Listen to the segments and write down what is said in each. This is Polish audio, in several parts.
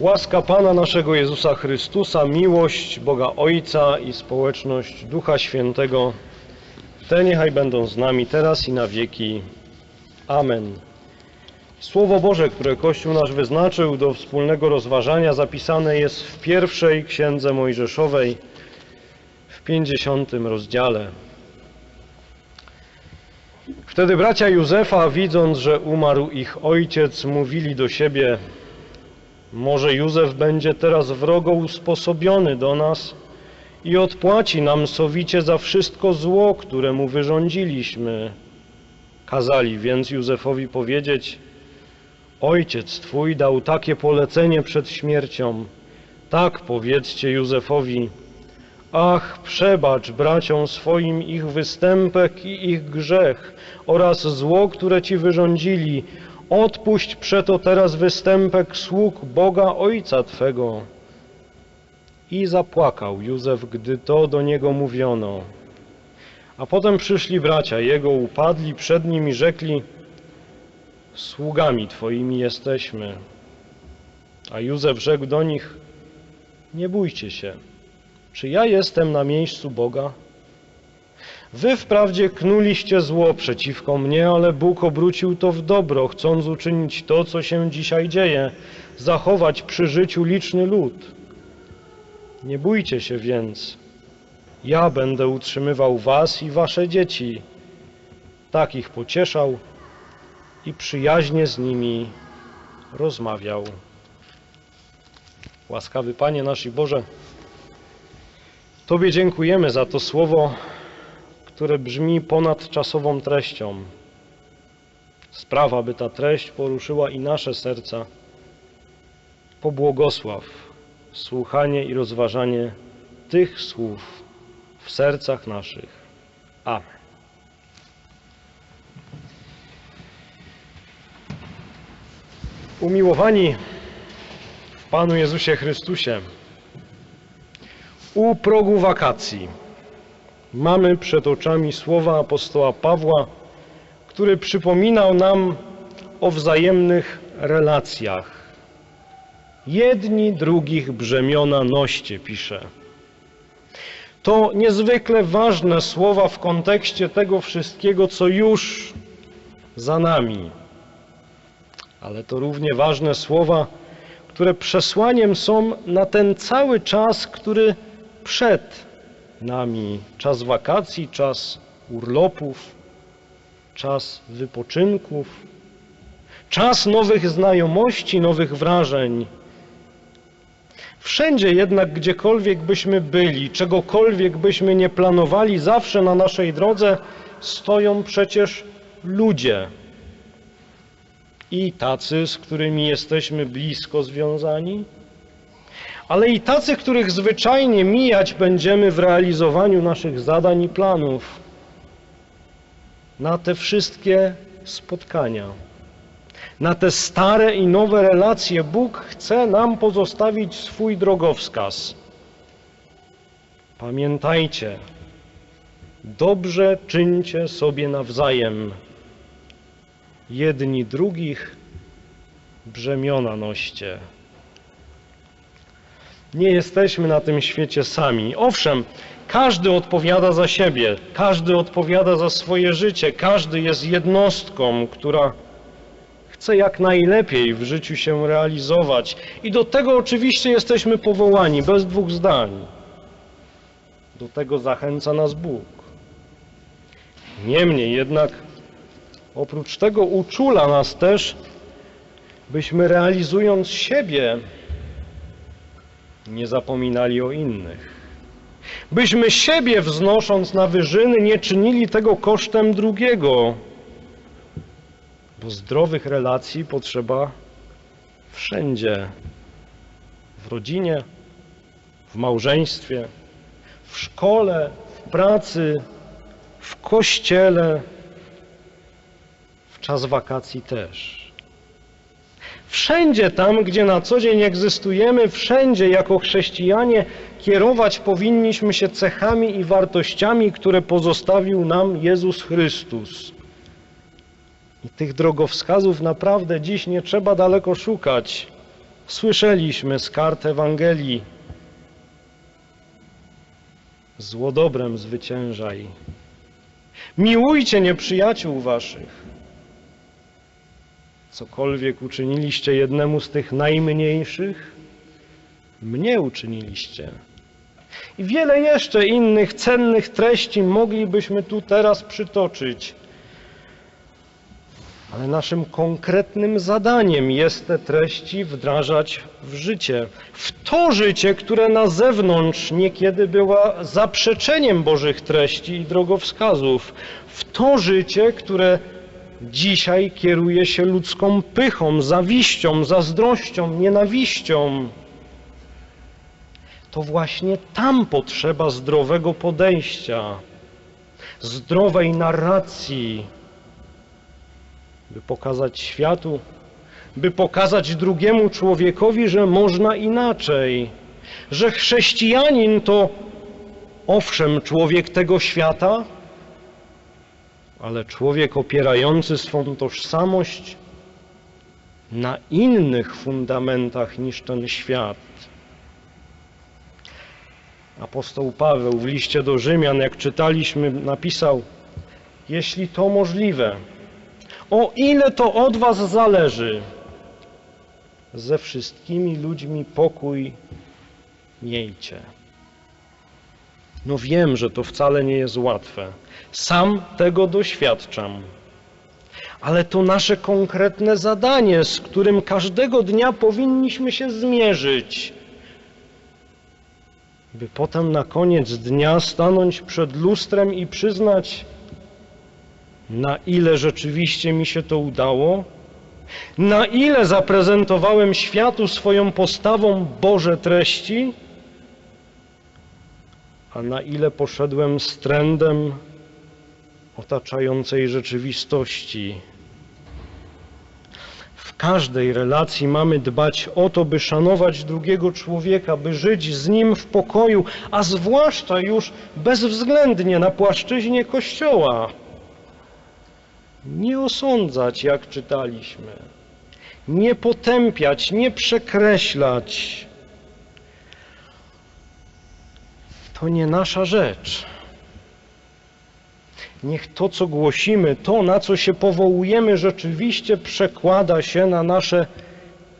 Łaska Pana naszego Jezusa Chrystusa, miłość Boga Ojca i społeczność Ducha Świętego, te niechaj będą z nami teraz i na wieki. Amen. Słowo Boże, które Kościół nasz wyznaczył do wspólnego rozważania, zapisane jest w pierwszej Księdze Mojżeszowej, w pięćdziesiątym rozdziale. Wtedy bracia Józefa, widząc, że umarł ich ojciec, mówili do siebie: Może Józef będzie teraz wrogo usposobiony do nas i odpłaci nam sowicie za wszystko zło, które mu wyrządziliśmy. Kazali więc Józefowi powiedzieć: Ojciec twój dał takie polecenie przed śmiercią. Tak powiedzcie Józefowi: Ach, przebacz braciom swoim ich występek i ich grzech oraz zło, które ci wyrządzili. Odpuść przeto teraz występek sług Boga Ojca Twego. I zapłakał Józef, gdy to do niego mówiono. A potem przyszli bracia jego, upadli przed nim i rzekli, sługami Twoimi jesteśmy. A Józef rzekł do nich, nie bójcie się, czy ja jestem na miejscu Boga? Wy wprawdzie knuliście zło przeciwko mnie, ale Bóg obrócił to w dobro, chcąc uczynić to, co się dzisiaj dzieje, zachować przy życiu liczny lud. Nie bójcie się więc, ja będę utrzymywał was i wasze dzieci. Tak ich pocieszał i przyjaźnie z nimi rozmawiał. Łaskawy Panie nasz i Boże, Tobie dziękujemy za to słowo, które brzmi ponad czasową treścią. Sprawa, by ta treść poruszyła i nasze serca. Pobłogosław słuchanie i rozważanie tych słów w sercach naszych. Amen. Umiłowani w Panu Jezusie Chrystusie, u progu wakacji mamy przed oczami słowa apostoła Pawła, który przypominał nam o wzajemnych relacjach. Jedni drugich brzemiona noście, pisze. To niezwykle ważne słowa w kontekście tego wszystkiego, co już za nami. Ale to równie ważne słowa, które przesłaniem są na ten cały czas, który przed nami. Czas wakacji, czas urlopów, czas wypoczynków, czas nowych znajomości, nowych wrażeń. Wszędzie jednak, gdziekolwiek byśmy byli, czegokolwiek byśmy nie planowali, zawsze na naszej drodze stoją przecież ludzie. I tacy, z którymi jesteśmy blisko związani, ale i tacy, których zwyczajnie mijać będziemy w realizowaniu naszych zadań i planów. Na te wszystkie spotkania, na te stare i nowe relacje Bóg chce nam pozostawić swój drogowskaz. Pamiętajcie, dobrze czyńcie sobie nawzajem, jedni drugich brzemiona noście. Nie jesteśmy na tym świecie sami. Owszem, każdy odpowiada za siebie, każdy odpowiada za swoje życie, każdy jest jednostką, która chce jak najlepiej w życiu się realizować. I do tego oczywiście jesteśmy powołani, bez dwóch zdań. Do tego zachęca nas Bóg. Niemniej jednak, oprócz tego uczula nas też, byśmy realizując siebie, nie zapominali o innych. Byśmy siebie wznosząc na wyżyny, nie czynili tego kosztem drugiego, bo zdrowych relacji potrzeba wszędzie w rodzinie, w małżeństwie, w szkole, w pracy, w kościele, w czas wakacji też. Wszędzie tam, gdzie na co dzień egzystujemy, wszędzie jako chrześcijanie kierować powinniśmy się cechami i wartościami, które pozostawił nam Jezus Chrystus. I tych drogowskazów naprawdę dziś nie trzeba daleko szukać. Słyszeliśmy z kart Ewangelii. Zło dobrem zwyciężaj. Miłujcie nieprzyjaciół waszych. Cokolwiek uczyniliście jednemu z tych najmniejszych, mnie uczyniliście. I wiele jeszcze innych cennych treści moglibyśmy tu teraz przytoczyć. Ale naszym konkretnym zadaniem jest te treści wdrażać w życie. W to życie, które na zewnątrz niekiedy była zaprzeczeniem Bożych treści i drogowskazów. W to życie, które dzisiaj kieruje się ludzką pychą, zawiścią, zazdrością, nienawiścią. To właśnie tam potrzeba zdrowego podejścia, zdrowej narracji, by pokazać światu, by pokazać drugiemu człowiekowi, że można inaczej, że chrześcijanin to owszem człowiek tego świata, ale człowiek opierający swą tożsamość na innych fundamentach niż ten świat. Apostoł Paweł w liście do Rzymian, jak czytaliśmy, napisał: Jeśli to możliwe, o ile to od Was zależy, ze wszystkimi ludźmi pokój miejcie. No wiem, że to wcale nie jest łatwe. Sam tego doświadczam. Ale to nasze konkretne zadanie, z którym każdego dnia powinniśmy się zmierzyć, by potem na koniec dnia stanąć przed lustrem i przyznać, na ile rzeczywiście mi się to udało, na ile zaprezentowałem światu swoją postawą Boże treści, a na ile poszedłem z trendem otaczającej rzeczywistości. W każdej relacji mamy dbać o to, by szanować drugiego człowieka, by żyć z nim w pokoju, a zwłaszcza już bezwzględnie na płaszczyźnie Kościoła. Nie osądzać, jak czytaliśmy, nie potępiać, nie przekreślać. To nie nasza rzecz. Niech to, co głosimy, to, na co się powołujemy, rzeczywiście przekłada się na nasze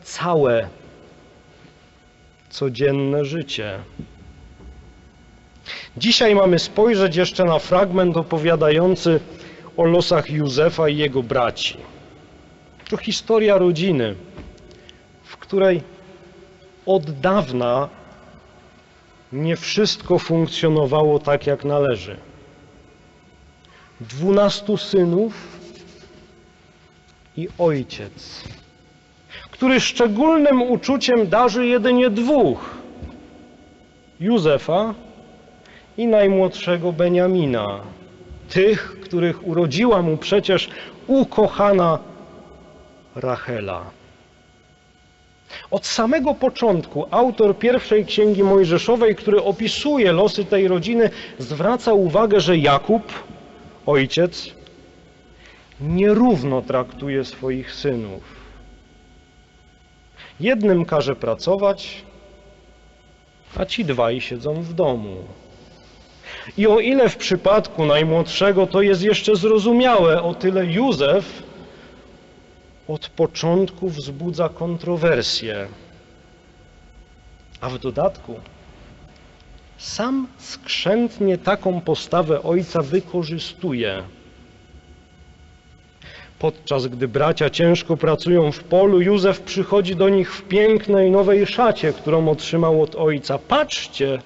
całe codzienne życie. Dzisiaj mamy spojrzeć jeszcze na fragment opowiadający o losach Józefa i jego braci. To historia rodziny, w której od dawna nie wszystko funkcjonowało tak, jak należy. Dwunastu synów i ojciec, który szczególnym uczuciem darzy jedynie dwóch: Józefa i najmłodszego Beniamina. Tych, których urodziła mu przecież ukochana Rachela. Od samego początku autor pierwszej księgi Mojżeszowej, który opisuje losy tej rodziny, zwraca uwagę, że Jakub, ojciec, nierówno traktuje swoich synów. Jednym każe pracować, a ci dwaj siedzą w domu. I o ile w przypadku najmłodszego to jest jeszcze zrozumiałe, o tyle Józef od początku wzbudza kontrowersje. A w dodatku sam skrzętnie taką postawę ojca wykorzystuje. Podczas gdy bracia ciężko pracują w polu, Józef przychodzi do nich w pięknej nowej szacie, którą otrzymał od ojca. Patrzcie!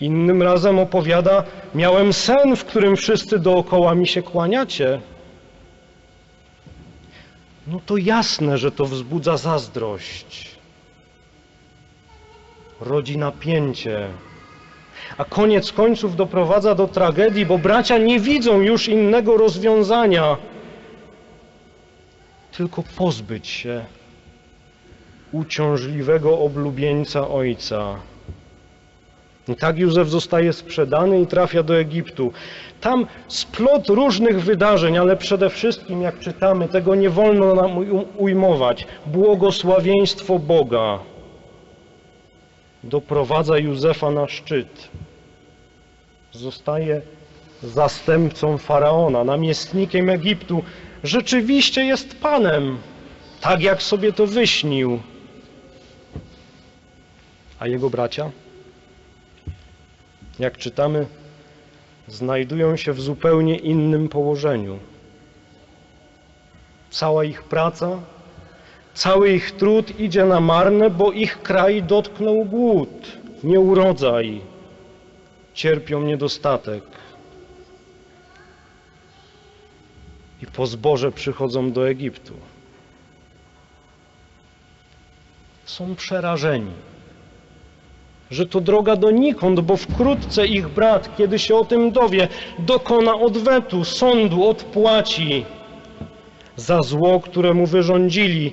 Innym razem opowiada: Miałem sen, w którym wszyscy dookoła mi się kłaniacie. No to jasne, że to wzbudza zazdrość, rodzi napięcie, a koniec końców doprowadza do tragedii, bo bracia nie widzą już innego rozwiązania, tylko pozbyć się uciążliwego oblubieńca ojca. I tak Józef zostaje sprzedany i trafia do Egiptu. Tam splot różnych wydarzeń, ale przede wszystkim, jak czytamy, tego nie wolno nam ujmować. Błogosławieństwo Boga doprowadza Józefa na szczyt. Zostaje zastępcą faraona, namiestnikiem Egiptu. Rzeczywiście jest panem, tak jak sobie to wyśnił. A jego bracia? Jak czytamy, znajdują się w zupełnie innym położeniu. Cała ich praca, cały ich trud idzie na marne, bo ich kraj dotknął głód, nieurodzaj, cierpią niedostatek. I po zboże przychodzą do Egiptu. Są przerażeni że to droga donikąd, bo wkrótce ich brat, kiedy się o tym dowie, dokona odwetu, sądu, odpłaci za zło, które mu wyrządzili,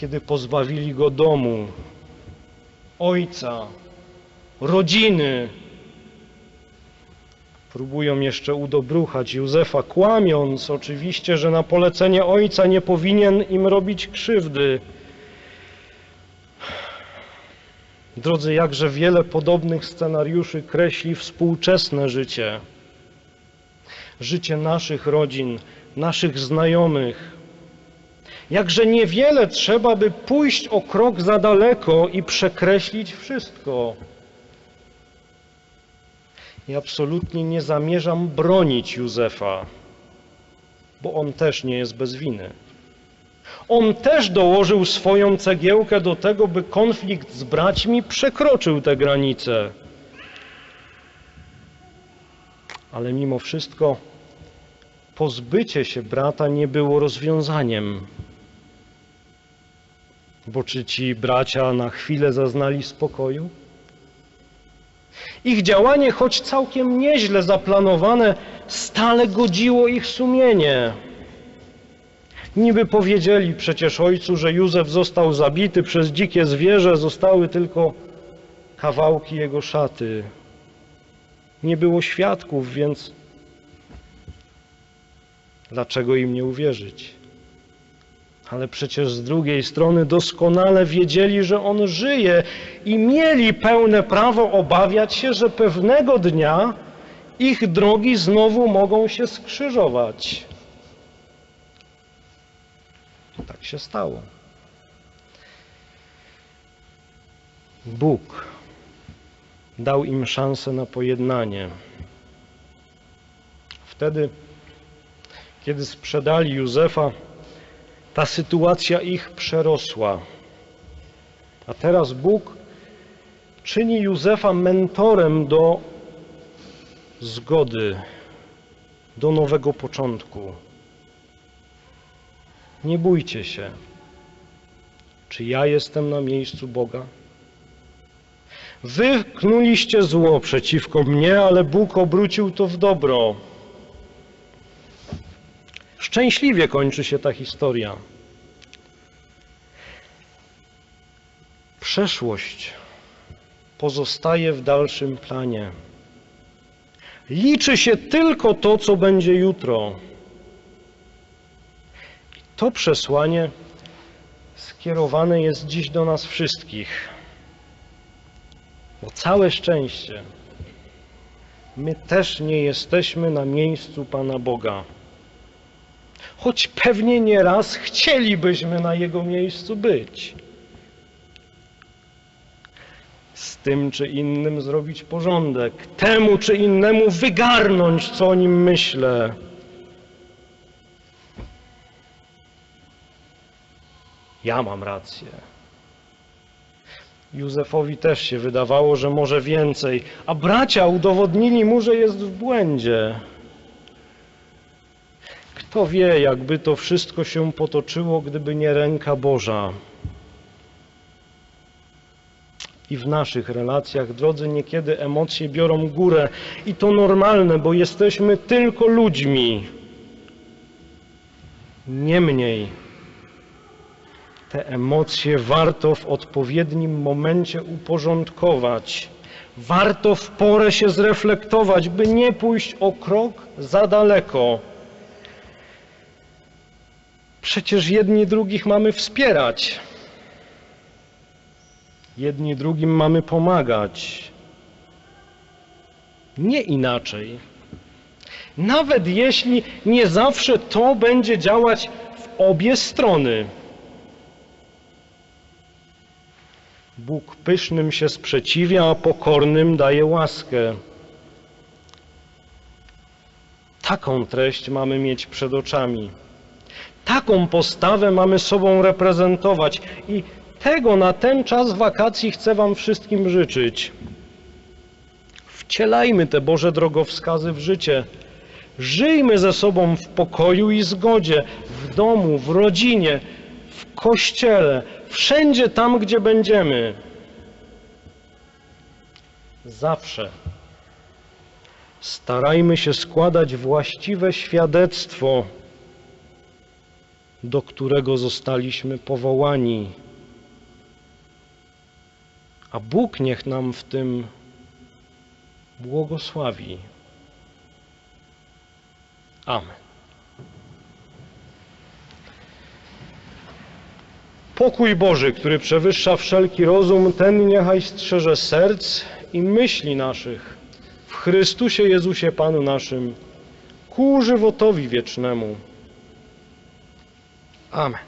kiedy pozbawili go domu, ojca, rodziny. Próbują jeszcze udobruchać Józefa, kłamiąc oczywiście, że na polecenie ojca nie powinien im robić krzywdy. Drodzy, jakże wiele podobnych scenariuszy kreśli współczesne życie. Życie naszych rodzin, naszych znajomych. Jakże niewiele trzeba, by pójść o krok za daleko i przekreślić wszystko. I absolutnie nie zamierzam bronić Józefa, bo on też nie jest bez winy. On też dołożył swoją cegiełkę do tego, by konflikt z braćmi przekroczył te granice. Ale mimo wszystko pozbycie się brata nie było rozwiązaniem. Bo czy ci bracia na chwilę zaznali spokoju? Ich działanie, choć całkiem nieźle zaplanowane, stale godziło ich sumienie. Niby powiedzieli przecież ojcu, że Józef został zabity przez dzikie zwierzę, zostały tylko kawałki jego szaty. Nie było świadków, więc dlaczego im nie uwierzyć? Ale przecież z drugiej strony doskonale wiedzieli, że on żyje i mieli pełne prawo obawiać się, że pewnego dnia ich drogi znowu mogą się skrzyżować. Tak się stało. Bóg dał im szansę na pojednanie. Wtedy, kiedy sprzedali Józefa, ta sytuacja ich przerosła. A teraz Bóg czyni Józefa mentorem do zgody, do nowego początku. Nie bójcie się. Czy ja jestem na miejscu Boga? Wy knuliście zło przeciwko mnie, ale Bóg obrócił to w dobro. Szczęśliwie kończy się ta historia. Przeszłość pozostaje w dalszym planie. Liczy się tylko to, co będzie jutro. To przesłanie skierowane jest dziś do nas wszystkich. Bo całe szczęście, my też nie jesteśmy na miejscu Pana Boga. Choć pewnie nieraz chcielibyśmy na Jego miejscu być. Z tym czy innym zrobić porządek, temu czy innemu wygarnąć, co o nim myślę. Ja mam rację. Józefowi też się wydawało, że może więcej, a bracia udowodnili mu, że jest w błędzie. Kto wie, jakby to wszystko się potoczyło, gdyby nie ręka Boża. I w naszych relacjach, drodzy, niekiedy emocje biorą górę i to normalne, bo jesteśmy tylko ludźmi. Niemniej Te emocje warto w odpowiednim momencie uporządkować. Warto w porę się zreflektować, by nie pójść o krok za daleko. Przecież jedni drugich mamy wspierać. Jedni drugim mamy pomagać. Nie inaczej. Nawet jeśli nie zawsze to będzie działać w obie strony. Bóg pysznym się sprzeciwia, a pokornym daje łaskę. Taką treść mamy mieć przed oczami. Taką postawę mamy sobą reprezentować i tego na ten czas wakacji chcę Wam wszystkim życzyć. Wcielajmy te Boże drogowskazy w życie. Żyjmy ze sobą w pokoju i zgodzie, w domu, w rodzinie, w kościele, wszędzie tam, gdzie będziemy. Zawsze starajmy się składać właściwe świadectwo, do którego zostaliśmy powołani. A Bóg niech nam w tym błogosławi. Amen. Pokój Boży, który przewyższa wszelki rozum, ten niechaj strzeże serc i myśli naszych w Chrystusie Jezusie Panu naszym ku żywotowi wiecznemu. Amen.